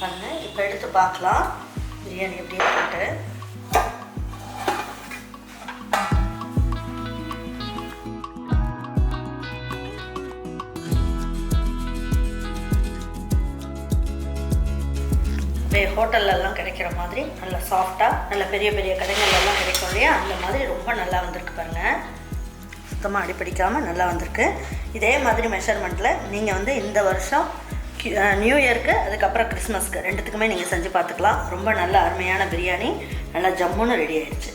பாருங்க. இப்போ எடுத்து பார்க்கலாம். பிரியாணி எப்படி இருக்குன்ட்டு. ஹோட்டல்லலாம் கிடைக்கிற மாதிரி நல்ல சாஃப்டாக நல்ல பெரிய பெரிய கடைகள்லாம் கிடைக்கும் இல்லையா? அந்த மாதிரி ரொம்ப நல்லா வந்திருக்கு பாருங்கள் சுத்தமாக அடிப்பிடிக்காமல் நல்லா வந்திருக்கு. இதே மாதிரி மெஷர்மெண்ட்டில் நீங்கள் வந்து இந்த வருஷம் நியூ இயர்க்கு அதுக்கப்புறம் கிறிஸ்மஸ்க்கு ரெண்டுத்துக்குமே நீங்கள் செஞ்சு பார்த்துக்கலாம் ரொம்ப நல்ல அருமையான பிரியாணி. நல்லா ஜம்முன்னு ரெடி ஆயிடுச்சு.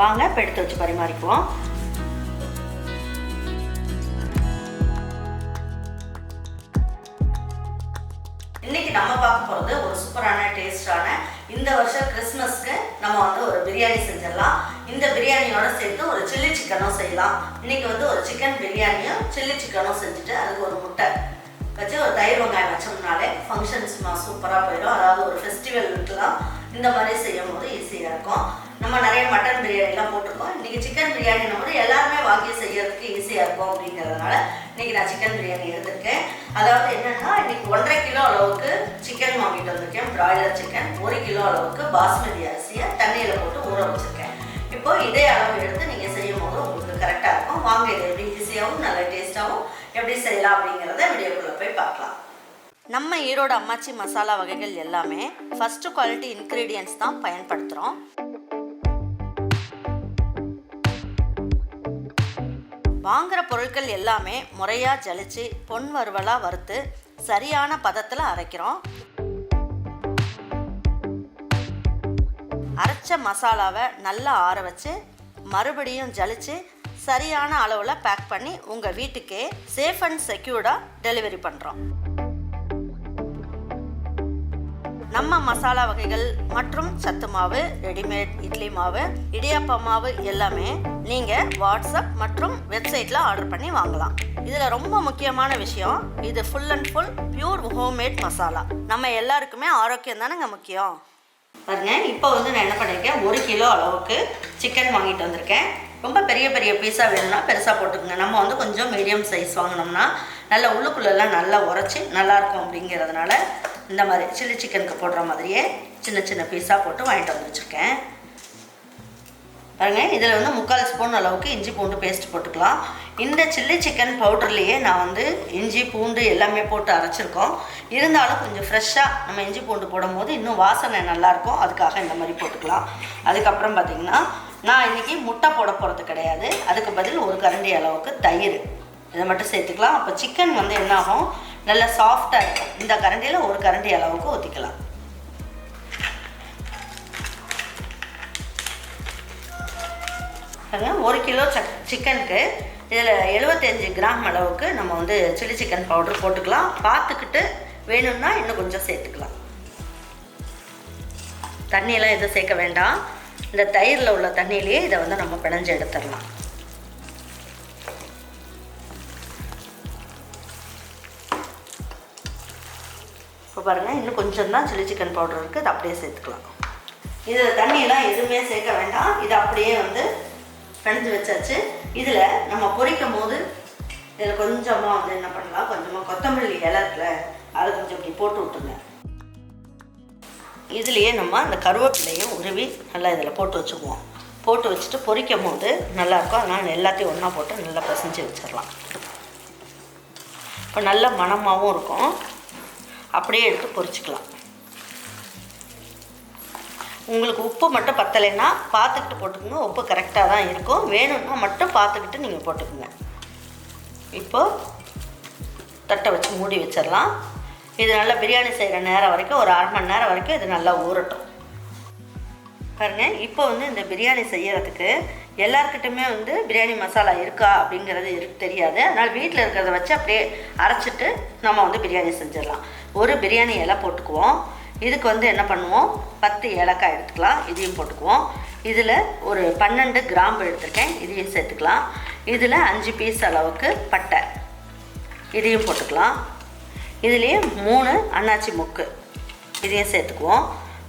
வாங்க இப்போ எடுத்து வச்சு பரிமாறிக்குவோம். இன்னைக்கு நம்ம பார்க்க போகிறது ஒரு சூப்பரான டேஸ்டான இந்த வருஷம் கிறிஸ்மஸ்க்கு நம்ம வந்து ஒரு பிரியாணி செஞ்சிடலாம். இந்த பிரியாணியோட சேர்த்து ஒரு சில்லி சிக்கனும் செய்யலாம். இன்னைக்கு வந்து ஒரு சிக்கன் பிரியாணியும் சில்லி சிக்கனும் செஞ்சுட்டு அதுக்கு ஒரு முட்டை. வச்சு ஒரு தயிர் வெங்காயம் வச்சோம்னாலே ஃபங்க்ஷன்ஸ் சூப்பராக போயிடும். அதாவது ஒரு ஃபெஸ்டிவலுக்குலாம் இந்த மாதிரி செய்யும் போது ஈஸியாக இருக்கும். நம்ம நிறைய மட்டன் பிரியாணிலாம் போட்டிருக்கோம். இன்றைக்கி சிக்கன் பிரியாணினும் போது எல்லாருமே வாங்கி செய்யறதுக்கு ஈஸியாக இருக்கும் அப்படிங்கிறதுனால இன்றைக்கி நான் சிக்கன் பிரியாணி எடுத்திருக்கேன். அதாவது என்னென்னா இன்றைக்கி ஒன்றரை கிலோ அளவுக்கு சிக்கன் வாங்கிட்டு வந்திருக்கேன். பிராய்லர் சிக்கன் ஒரு கிலோ அளவுக்கு பாஸ்மதி அரிசியை தண்ணியில் போட்டு ஊற வச்சுருக்கேன். இப்போது இதே அளவு எடுத்து நீங்கள் செய்யும் போது உங்களுக்கு கரெக்டாக இருக்கும். வாங்க இது எப்படி ஈஸியாகவும் நல்லா டேஸ்ட்டாகவும் எப்படி செய்யலாம் அப்படிங்கிறத வீடியோக்குள்ளே போய் பார்க்கலாம். நம்ம ஈரோடு அம்மாச்சி மசாலா வகைகள் எல்லாமே ஃபஸ்ட்டு குவாலிட்டி இன்க்ரீடியன்ஸ் தான் பயன்படுத்துகிறோம் வாங்குகிற பொருட்கள் எல்லாமே முறையாக ஜலிச்சு பொன் வறுவலாக வறுத்து சரியான பதத்தில் அரைக்கிறோம். அரைச்ச மசாலாவை நல்லா ஆற வச்சு மறுபடியும் ஜலிச்சு சரியான அளவில் பேக் பண்ணி உங்கள் வீட்டுக்கே சேஃப் அண்ட் செக்யூர்டாக டெலிவரி பண்ணுறோம் நம்ம மசாலா வகைகள் மற்றும் சத்து மாவு ரெடிமேட் இட்லி மாவு இடியாப்ப மாவு எல்லாமே நீங்கள் வாட்ஸ்அப் மற்றும் வெப்சைட்டில் ஆர்டர் பண்ணி வாங்கலாம். இதில் ரொம்ப முக்கியமான விஷயம் இது full and full pure homemade masala. நம்ம எல்லாருக்குமே ஆரோக்கியம் தானேங்க முக்கியம்? பாருங்க இப்போ வந்து நான் என்ன பண்ணியிருக்கேன் ஒரு கிலோ அளவுக்கு சிக்கன் வாங்கிட்டு வந்திருக்கேன். ரொம்ப பெரிய பெரிய பீஸாக வேணும்னா பெருசாக போட்டுக்கோங்க. நம்ம வந்து கொஞ்சம் மீடியம் சைஸ் வாங்கினோம்னா நல்லா உள்ளுக்குள்ளெல்லாம் நல்லா உரைச்சி நல்லாயிருக்கும் அப்படிங்கிறதுனால இந்த மாதிரி சில்லி சிக்கனுக்கு போடுற மாதிரியே சின்ன சின்ன பீஸாக போட்டு வாங்கிட்டு வந்து வச்சுருக்கேன். பாருங்க இதில் வந்து முக்கால் ஸ்பூன் அளவுக்கு இஞ்சி பூண்டு பேஸ்ட் போட்டுக்கலாம். இந்த சில்லி சிக்கன் பவுடர்லேயே நான் வந்து இஞ்சி பூண்டு எல்லாமே போட்டு அரைச்சிருக்கோம். இருந்தாலும் கொஞ்சம் ஃப்ரெஷ்ஷாக நம்ம இஞ்சி பூண்டு போடும்போது இன்னும் வாசனை நல்லாயிருக்கும். அதுக்காக இந்த மாதிரி போட்டுக்கலாம். அதுக்கப்புறம் பார்த்திங்கன்னா நான் இன்றைக்கி முட்டை போட போகிறது கிடையாது. அதுக்கு பதில் ஒரு கரண்டி அளவுக்கு தயிர். இதை மட்டும் சேர்த்துக்கலாம். அப்போ சிக்கன் வந்து என்னாகும்? நல்லா சாஃப்டாக இருக்கும். இந்த கரண்டியில் ஒரு கரண்டி அளவுக்கு ஊற்றிக்கலாம் ஒரு கிலோ சக் சிக்கனுக்கு இதில் எழுபத்தஞ்சு கிராம் அளவுக்கு நம்ம வந்து சில்லி சிக்கன் பவுடர் போட்டுக்கலாம். பார்த்துக்கிட்டு வேணும்னா இன்னும் கொஞ்சம் சேர்த்துக்கலாம். தண்ணியெல்லாம் எதுவும் சேர்க்க வேண்டாம். இந்த தயிரில் உள்ள தண்ணியிலேயே இதை வந்து நம்ம பிணைஞ்சு எடுத்துடலாம். இப்போ பாருங்கள் இன்னும் கொஞ்சம் தான் சில்லி சிக்கன் பவுடர் இருக்குது இதை அப்படியே சேர்த்துக்கலாம். இதில் தண்ணியெல்லாம் எதுவுமே சேர்க்க வேண்டாம். இது அப்படியே வந்து பிணைஞ்சு வச்சாச்சு. இதில் நம்ம பொரிக்கும் போது இதில் கொஞ்சமாக வந்து என்ன பண்ணலாம்? கொஞ்சமாக கொத்தமல்லி இலை அதை கொஞ்சம் இப்படி போட்டு விட்டுருங்க. இதுலேயே நம்ம அந்த கருவேப்பிலையும் உருவி நல்லா இதில் போட்டு வச்சுக்குவோம். போட்டு வச்சுட்டு பொரிக்கும் போது நல்லாயிருக்கும் அதனால் எல்லாத்தையும் ஒன்றா போட்டு நல்லா பிசைஞ்சு வச்சிடலாம். இப்போ நல்ல மணமாகவும் இருக்கும். அப்படியே எடுத்து பொரிச்சுக்கலாம். உங்களுக்கு உப்பு மட்டும் பத்தலைன்னா பார்த்துக்கிட்டு போட்டுக்கோங்க. உப்பு கரெக்டாக தான் இருக்கும். வேணும்னா மட்டும் பார்த்துக்கிட்டு நீங்கள் போட்டுக்கோங்க. இப்போது தட்டை வச்சு மூடி வச்சிடலாம். இது நல்லா பிரியாணி செய்கிற நேரம் வரைக்கும் ஒரு அரை மணி நேரம் வரைக்கும் இது நல்லா ஊறட்டும். பாருங்க இப்போ வந்து இந்த பிரியாணி செய்யறதுக்கு எல்லாருக்கிட்டுமே வந்து பிரியாணி மசாலா இருக்கா அப்படிங்கிறது இருக்கு தெரியாது. அதனால் வீட்டில் இருக்கிறத வச்சு அப்படியே அரைச்சிட்டு நம்ம வந்து பிரியாணி செஞ்சிடலாம். ஒரு பிரியாணி இலை போட்டுக்குவோம். இதுக்கு வந்து என்ன பண்ணுவோம்? பத்து ஏலக்காய் எடுத்துக்கலாம். இதையும் போட்டுக்குவோம். இதில் ஒரு பன்னெண்டு கிராம்பு எடுத்திருக்கேன். இதையும் சேர்த்துக்கலாம். இதில் அஞ்சு பீஸ் அளவுக்கு பட்டை. இதையும் போட்டுக்கலாம். இதுலேயே மூணு அன்னாச்சி முக்கு. இதையும் சேர்த்துக்குவோம்.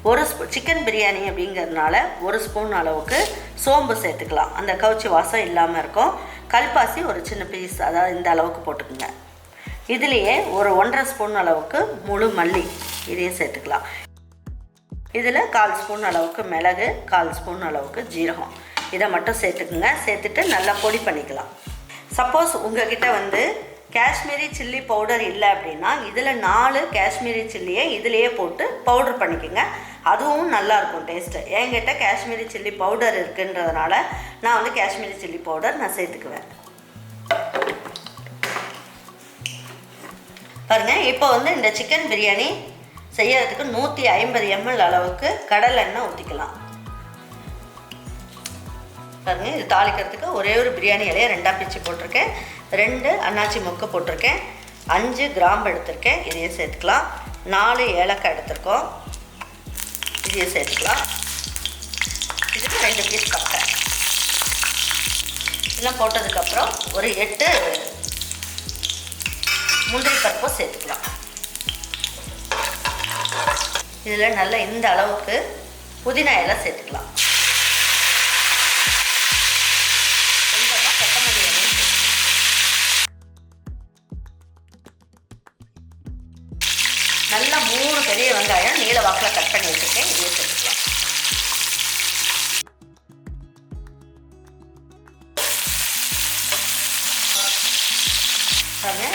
ஒரு ஸ்பூ சிக்கன் பிரியாணி அப்படிங்கிறதுனால ஒரு ஸ்பூன் அளவுக்கு சோம்பு சேர்த்துக்கலாம். அந்த கவுச்சி வாசம் இல்லாமல் இருக்கும். கல்பாசி ஒரு சின்ன பீஸ் அதாவது இந்த அளவுக்கு போட்டுக்குங்க. இதுலேயே ஒரு ஒன்றரை ஸ்பூன் அளவுக்கு முழு மல்லி இதையும் சேர்த்துக்கலாம். இதில் கால் ஸ்பூன் அளவுக்கு மிளகு கால் ஸ்பூன் அளவுக்கு ஜீரகம். இதை மட்டும் சேர்த்துக்குங்க. சேர்த்துட்டு நல்லா பொடி பண்ணிக்கலாம். சப்போஸ் உங்ககிட்ட வந்து காஷ்மீரி சில்லி பவுடர் இல்லை அப்படின்னா இதில் நாலு காஷ்மீரி சில்லியை இதிலையே போட்டு பவுடர் பண்ணிக்கோங்க. அதுவும் நல்லாயிருக்கும் டேஸ்ட்டு என்கிட்ட காஷ்மீரி சில்லி பவுடர் இருக்குன்றதுனால நான் வந்து காஷ்மீரி சில்லி பவுடர் நான் சேர்த்துக்குவேன். பாருங்கள் இப்போ வந்து இந்த சிக்கன் பிரியாணி செய்யறதுக்கு நூற்றி ஐம்பது எம்எல் அளவுக்கு கடல் எண்ணெய் ஊற்றிக்கலாம் பாருங்கள் இது தாளிக்கிறதுக்கு ஒரே ஒரு பிரியாணி இலையை ரெண்டாக பிச்சு போட்டிருக்கேன். ரெண்டு அன்னாச்சி முக்கு போட்டிருக்கேன். அஞ்சு கிராம்பு எடுத்திருக்கேன். இதையும் சேர்த்துக்கலாம். நாலு ஏலக்காய் எடுத்திருக்கோம். இதையும் சேர்த்துக்கலாம். இதுக்கு ரெண்டு பீஸ் பட்டை இதெல்லாம் போட்டதுக்கப்புறம் ஒரு எட்டு முந்திரி பருப்பும் சேர்த்துக்கலாம். இதில் நல்லா இந்த அளவுக்கு புதினா இலை சேர்த்துக்கலாம். கட் பண்ணி சேர்த்துக்கலாம்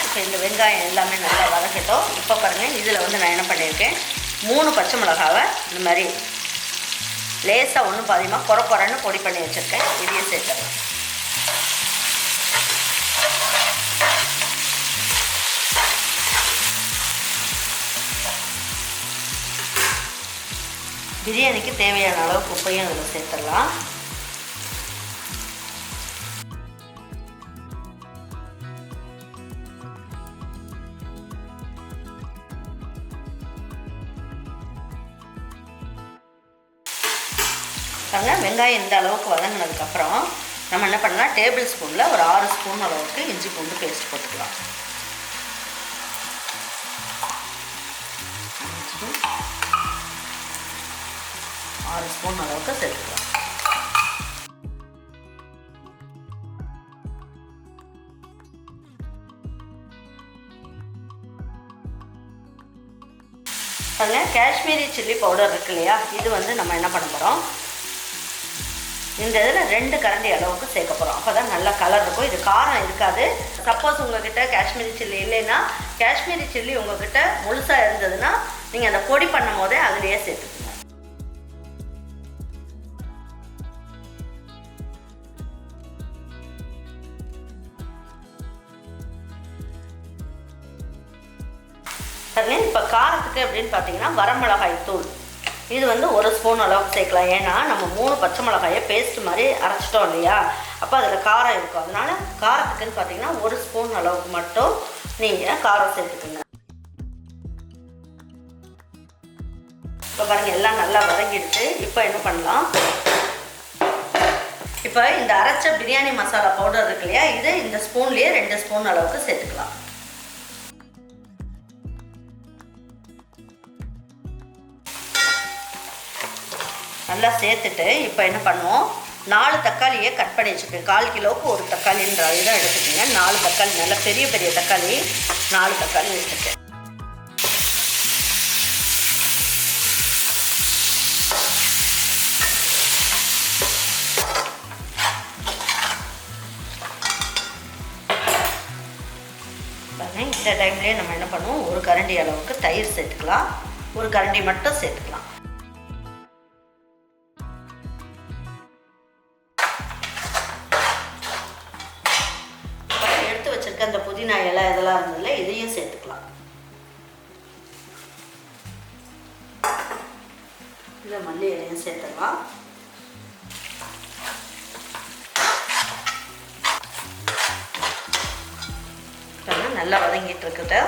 இப்போ இந்த வெங்காயம் எல்லாமே நல்லா வதக்கட்டும். இப்போ பாருங்கள் இதில் வந்து நான் என்ன பண்ணியிருக்கேன்? மூணு பச்சை மிளகாவை இந்த மாதிரி லேசாக ஒன்றும் பாதியமாக குறை குறைன்னு பொடி பண்ணி வச்சுருக்கேன். இதையும் சேர்த்துறேன் பிரியாணிக்கு தேவையான அளவுக்கு உப்பையும் அதில் சேர்த்துடலாம். பாருங்க வெங்காயம் இந்த அளவுக்கு வதங்கினதுக்கப்புறம் நம்ம என்ன பண்ணலாம் டேபிள் ஸ்பூனில் ஒரு ஆறு ஸ்பூன் அளவுக்கு இஞ்சி பூண்டு பேஸ்ட் போட்டுக்கலாம். அரை ஸ்பூன் அளவுக்கு சேர்த்துக்கலாம் பாருங்க காஷ்மீரி சில்லி பவுடர் இருக்கு இல்லையா? இது வந்து நம்ம என்ன பண்ண போகிறோம் இந்த இதில் ரெண்டு கரண்டி அளவுக்கு சேர்க்க போகிறோம் அப்போ தான் நல்ல கலர் இருக்கும். இது காரம் இருக்காது. சப்போஸ் உங்ககிட்ட காஷ்மீரி சில்லி இல்லைன்னா காஷ்மீரி சில்லி உங்ககிட்ட முழுசாக இருந்ததுன்னா நீங்கள் அந்த பொடி பண்ணும் போதே அதுலேயே சேர்த்துக்குங்க சரி இப்போ காரத்துக்கு அப்படின்னு பார்த்தீங்கன்னா வரமிளகாய் தூள். இது வந்து ஒரு ஸ்பூன் அளவுக்கு சேர்க்கலாம். ஏன்னா நம்ம மூணு பச்சை மிளகாயை பேஸ்ட் மாதிரி அரைச்சிட்டோம் இல்லையா? அப்போ அதில் காரம் இருக்கும். அதனால காரத்துக்குன்னு பார்த்தீங்கன்னா ஒரு ஸ்பூன் அளவுக்கு மட்டும் நீங்கள் காரம் சேர்த்துக்குங்க. இப்போ பாருங்க எல்லாம் நல்லா வதங்கிடுச்சு. இப்போ என்ன பண்ணலாம்? இப்போ இந்த அரைச்ச பிரியாணி மசாலா பவுடர் இருக்கு இல்லையா? இது இந்த ஸ்பூன்லேயே ரெண்டு ஸ்பூன் அளவுக்கு சேர்த்துக்கலாம். ஃபுல்லாக சேர்த்துட்டு இப்போ என்ன பண்ணுவோம்? நாலு தக்காளியை கட் பண்ணி வச்சுக்கோங்க. கால் கிலோவுக்கு ஒரு தக்காளின்ற இதாக எடுத்துக்கோங்க. நாலு தக்காளி நல்ல பெரிய பெரிய தக்காளி நாலு தக்காளி எடுத்துக்கேன் இந்த டைம்லேயே நம்ம என்ன பண்ணுவோம்? ஒரு கரண்டி அளவுக்கு தயிர் சேர்த்துக்கலாம். ஒரு கரண்டி மட்டும் சேர்த்துக்கலாம். இந்த மல்லி இலையும் சேர்த்துடலாம். நல்லா வதங்கிட்டு இருக்குது.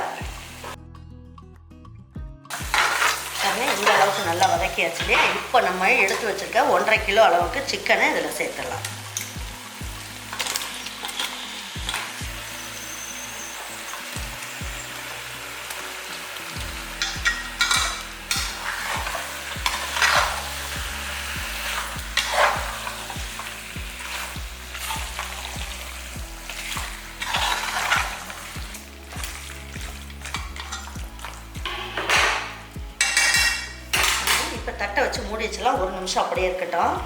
இந்த அளவுக்கு நல்லா வதக்கியாச்சு இல்லையா? இப்போ நம்ம எடுத்து வச்சிருக்க ஒன்றரை கிலோ அளவுக்கு சிக்கனை இதில் சேர்த்துடலாம். தட்டை ஒரு நிமிஷம் அப்படியே இருக்கட்டும்.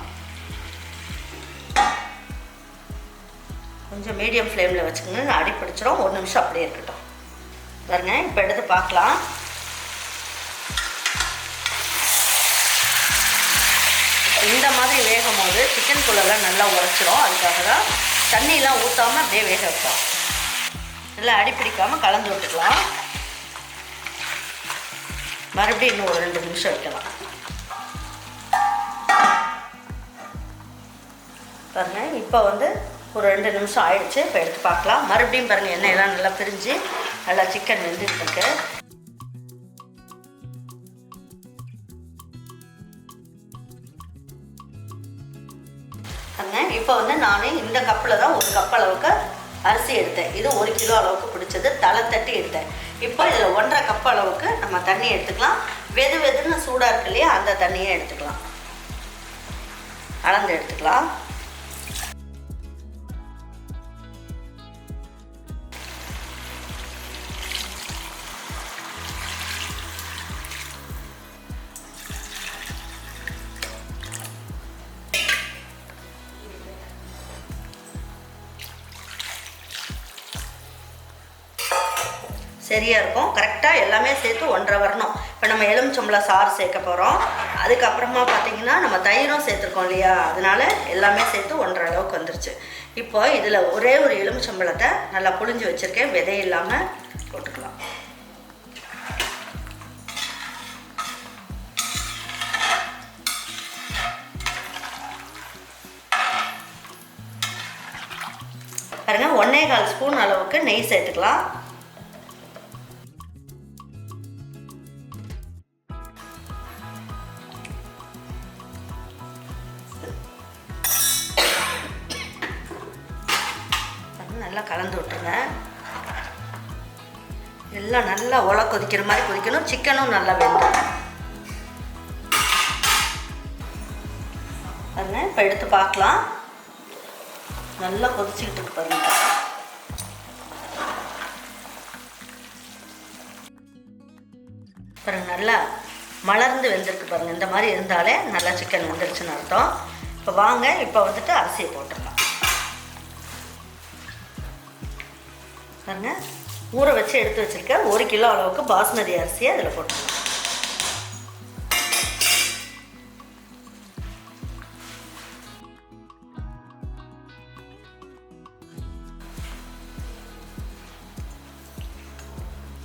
கொஞ்சம் மீடியம் ஃப்ளேமில் வச்சுக்கணும் அடி பிடிச்சிரும். ஒரு நிமிஷம் அப்படியே இருக்கட்டும். பாருங்க இப்போ எடுத்து பார்க்கலாம். இந்த மாதிரி வேகும் போது சிக்கன் குள்ளெல்லாம் நல்லா உரைச்சிரும். அதுக்காக தான் தண்ணியெலாம் ஊற்றாமல் அப்படியே வேக வைப்போம். நல்லா அடி பிடிக்காமல் கலந்து விட்டுக்கலாம். மறுபடியும் இன்னும் ஒரு ரெண்டு நிமிஷம் வைக்கலாம். பாருங்கள் இப்போ வந்து ஒரு ரெண்டு நிமிஷம் ஆயிடுச்சு. இப்போ எடுத்து பார்க்கலாம். மறுபடியும் பாருங்கள் எண்ணெயெல்லாம் நல்லா பிரிஞ்சு நல்லா சிக்கன் வெந்துட்டு இருக்கு இப்போ வந்து நான் இந்த கப்பில் தான் ஒரு கப் அளவுக்கு அரிசி எடுத்தேன். இது ஒரு கிலோ அளவுக்கு பிடிச்சது. தலை தட்டி எடுத்தேன். இப்போ இதில் ஒன்றரை கப் அளவுக்கு நம்ம தண்ணி எடுத்துக்கலாம். வெது வெதுன்னு சூடாக இருக்கு இல்லையா அந்த தண்ணியை எடுத்துக்கலாம். அளந்து எடுத்துக்கலாம். சரியாக இருக்கும். கரெக்டாக எல்லாமே சேர்த்து ஒன்றரை வரணும். இப்போ நம்ம எலுமிச்சம்பளம் சாறு சேர்க்க போகிறோம் அதுக்கப்புறமா பார்த்தீங்கன்னா நம்ம தயிரும் சேர்த்துருக்கோம் இல்லையா? அதனால எல்லாமே சேர்த்து ஒன்றரை அளவுக்கு வந்துருச்சு. இப்போ இதில் ஒரே ஒரு எலுமிச்சம்பழத்தை நல்லா புழிஞ்சு வச்சுருக்கேன். விதை இல்லாமல் போட்டுக்கலாம். பாருங்க ஒன்னே கால் ஸ்பூன் அளவுக்கு நெய் சேர்த்துக்கலாம். நல்லா கலந்து விட்டுருங்க எல்லாம் நல்லா உல கொதிக்கிற மாதிரி கொதிக்கணும். சிக்கனும் நல்லா வெந்துடும். பாருங்க இப்போ எடுத்து பார்க்கலாம். நல்லா கொதிச்சுக்கிட்டு இருக்கு பாருங்க. பாருங்க நல்லா மலர்ந்து வெந்திருக்கு பாருங்க. இந்த மாதிரி இருந்தாலே நல்லா சிக்கன் வெந்துருச்சுன்னு அர்த்தம். இப்போ வாங்க இப்போ வந்துட்டு அரிசியை போட்டுடலாம் பாருங்க. ஊற வச்சு எடுத்து வச்சுருக்கேன் ஒரு கிலோ அளவுக்கு பாஸ்மதி அரிசியை அதில் போட்டுக்கலாம்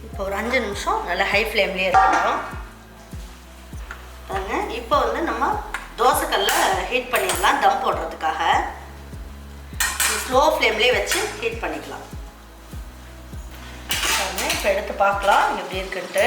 இப்போ ஒரு அஞ்சு நிமிஷம் நல்லா ஹை ஃப்ளேம்லேயே இருக்கணும் பாருங்க இப்போ வந்து நம்ம தோசைக்கல்ல ஹீட் பண்ணிடலாம் தம் போடுறதுக்காக. ஸ்லோ ஃப்ளேம்லேயே வச்சு ஹீட் பண்ணிக்கலாம். இப்போ எடுத்து பார்க்கலாம். எப்படி இருக்குன்ட்டு.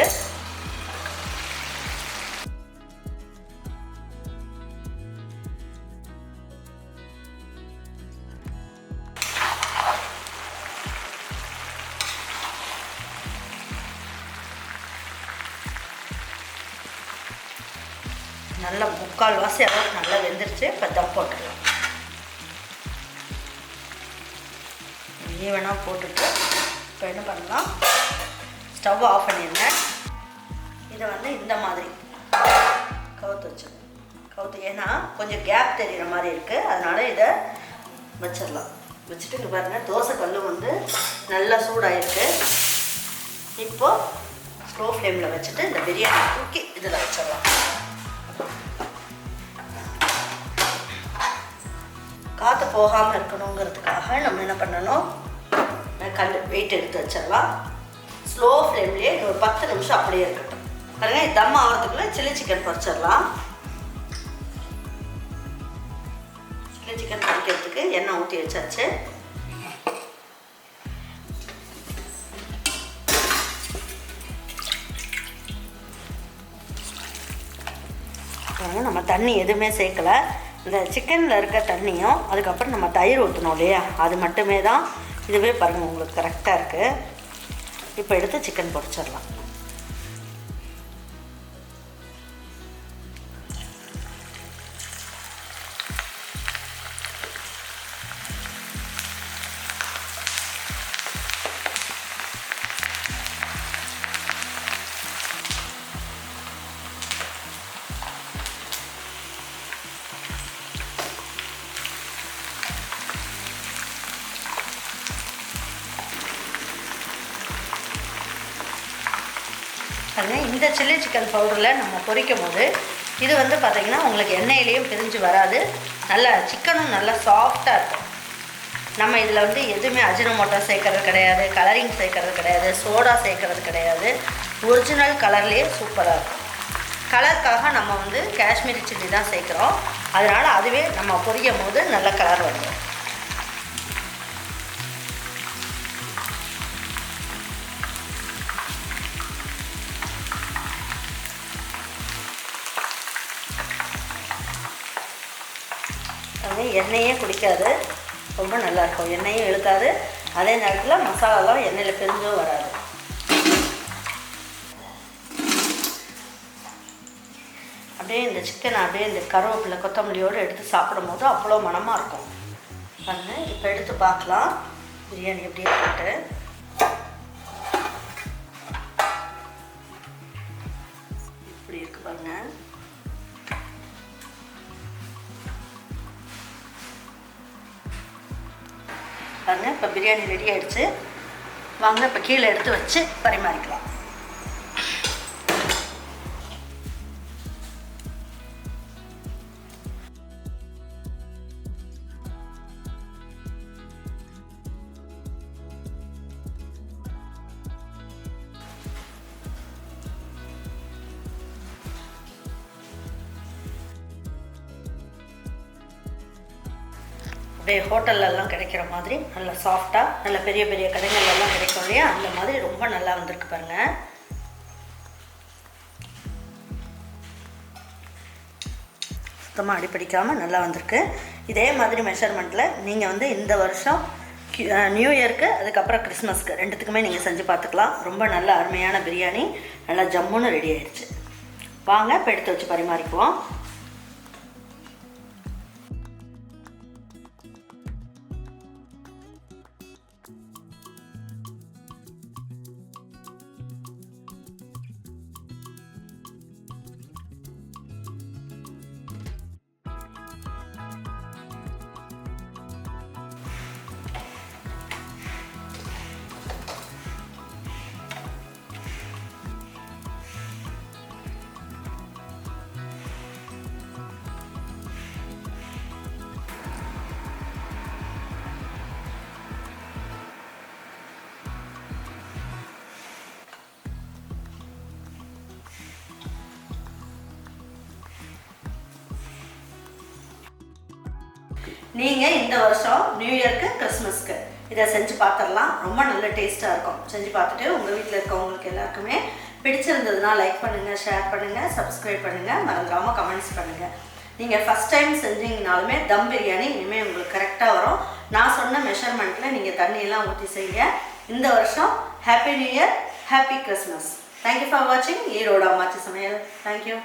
நல்லா முக்கால் வாசி அளவுக்கு நல்லா வெந்துருச்சு. இப்போ தம் போட்டுடலாம். ஈவனாக போட்டுட்டு இப்போ என்ன பண்ணலாம்? ஸ்டவ் ஆஃப் பண்ணிடுங்க இதை வந்து இந்த மாதிரி கவுத்து வச்சு கவுத்து ஏன்னா கொஞ்சம் கேப் தெரிகிற மாதிரி இருக்குது அதனால் இதை வச்சிடலாம். வச்சுட்டு இங்கே பாருங்கள் தோசை கல் வந்து நல்லா சூடாயிருக்கு. இப்போது ஸ்லோ ஃப்ளேமில் வச்சுட்டு இந்த பிரியாணி தூக்கி இதில் வச்சிடலாம். காற்று போகாமல் இருக்கணுங்கிறதுக்காக நம்ம என்ன பண்ணணும்? கல் வெயிட் எடுத்து வச்சிடலாம். ஸ்லோ ஃப்ளேம்லேயே ஒரு பத்து நிமிஷம் அப்படியே இருக்கட்டும். பாருங்க தம் ஆகிறதுக்குள்ள சில்லி சிக்கன் பொரிச்சிடலாம். சில்லி சிக்கன் பொரிக்கிறதுக்கு எண்ணெய் ஊற்றி வச்சாச்சு. நம்ம தண்ணி எதுவுமே சேர்க்கல. இந்த சிக்கனில் இருக்க தண்ணியும் அதுக்கப்புறம் நம்ம தயிர் ஊற்றணும் இல்லையா? அது மட்டுமே தான். இதுவே பாருங்கள் உங்களுக்கு கரெக்டாக இருக்குது இப்போ எடுத்து சிக்கன் பொரிச்சிடலாம் பாருங்க இந்த சில்லி சிக்கன் பவுடரில் நம்ம பொரிக்கும் போது இது வந்து பார்த்திங்கன்னா உங்களுக்கு எண்ணெயிலையும் பிரிஞ்சு வராது. நல்லா சிக்கனும் நல்லா சாஃப்டாக இருக்கும். நம்ம இதில் வந்து எதுவுமே அஜினமோட்டோ சேர்க்கறது கிடையாது கலரிங் சேர்க்கறது கிடையாது சோடா சேர்க்கறது கிடையாது. ஒரிஜினல் கலர்லேயே சூப்பராக இருக்கும். கலருக்காக நம்ம வந்து காஷ்மீரி சில்லி தான் சேர்க்குறோம். அதனால் அதுவே நம்ம பொரியும் போது நல்ல கலர் வந்துடும் அது எண்ணெயே குடிக்காது. ரொம்ப நல்லாயிருக்கும். எண்ணெயும் இழுக்காது. அதே நேரத்தில் மசாலாலாம் எண்ணெயில் பிரிஞ்சும் வராது. அப்படியே இந்த சிக்கனை அப்படியே இந்த கருவேப்பிலை கொத்தமல்லியோடு எடுத்து சாப்பிடும் போது அவ்வளோ மணமாக இருக்கும். பாருங்க இப்போ எடுத்து பார்க்கலாம். பிரியாணி எப்படி இருக்குன்ட்டு. இப்போ பிரியாணி ரெடி ஆகிடுச்சு வாங்க இப்போ கீழே எடுத்து வச்சு பரிமாறிக்கலாம். ஹோட்டல்லலாம் கிடைக்கிற மாதிரி நல்ல சாஃப்டாக நல்ல பெரிய பெரிய கடைகள்லாம் கிடைக்கும் இல்லையா? அந்த மாதிரி ரொம்ப நல்லா வந்திருக்கு பாருங்க. சுத்தமாக அடிப்பிடிக்காமல் நல்லா வந்திருக்கு. இதே மாதிரி மெஷர்மெண்ட்டில் நீங்கள் வந்து இந்த வருஷம் நியூ இயர்க்கு அதுக்கப்புறம் கிறிஸ்மஸ்க்கு ரெண்டுத்துக்குமே நீங்கள் செஞ்சு பார்த்துக்கலாம். ரொம்ப நல்ல அருமையான பிரியாணி நல்லா ஜம்முன்னு ரெடி ஆயிடுச்சு வாங்க இப்போ எடுத்து வச்சு பரிமாறிக்குவோம். நீங்கள் இந்த வருஷம் நியூ இயர்க்கு கிறிஸ்மஸ்க்கு இதை செஞ்சு பார்த்துடலாம். ரொம்ப நல்ல டேஸ்ட்டாக இருக்கும். செஞ்சு பார்த்துட்டு உங்கள் வீட்டில் இருக்கவங்களுக்கு எல்லாருக்குமே பிடிச்சிருந்ததுன்னா லைக் பண்ணுங்கள் ஷேர் பண்ணுங்கள் சப்ஸ்கிரைப் பண்ணுங்கள் மறந்துடாமல் கமெண்ட்ஸ் பண்ணுங்கள் நீங்கள் ஃபஸ்ட் டைம் செஞ்சீங்கனாலுமே தம் பிரியாணி இனிமேல் உங்களுக்கு கரெக்டாக வரும். நான் சொன்ன மெஷர்மெண்ட்டில் நீங்கள் தண்ணியெல்லாம் ஊற்றி செய்யுங்க. இந்த வருஷம் happy new year happy Christmas thank you for வாட்சிங் ஈரோடு அம்மாச்சி சமையல். தேங்க்யூ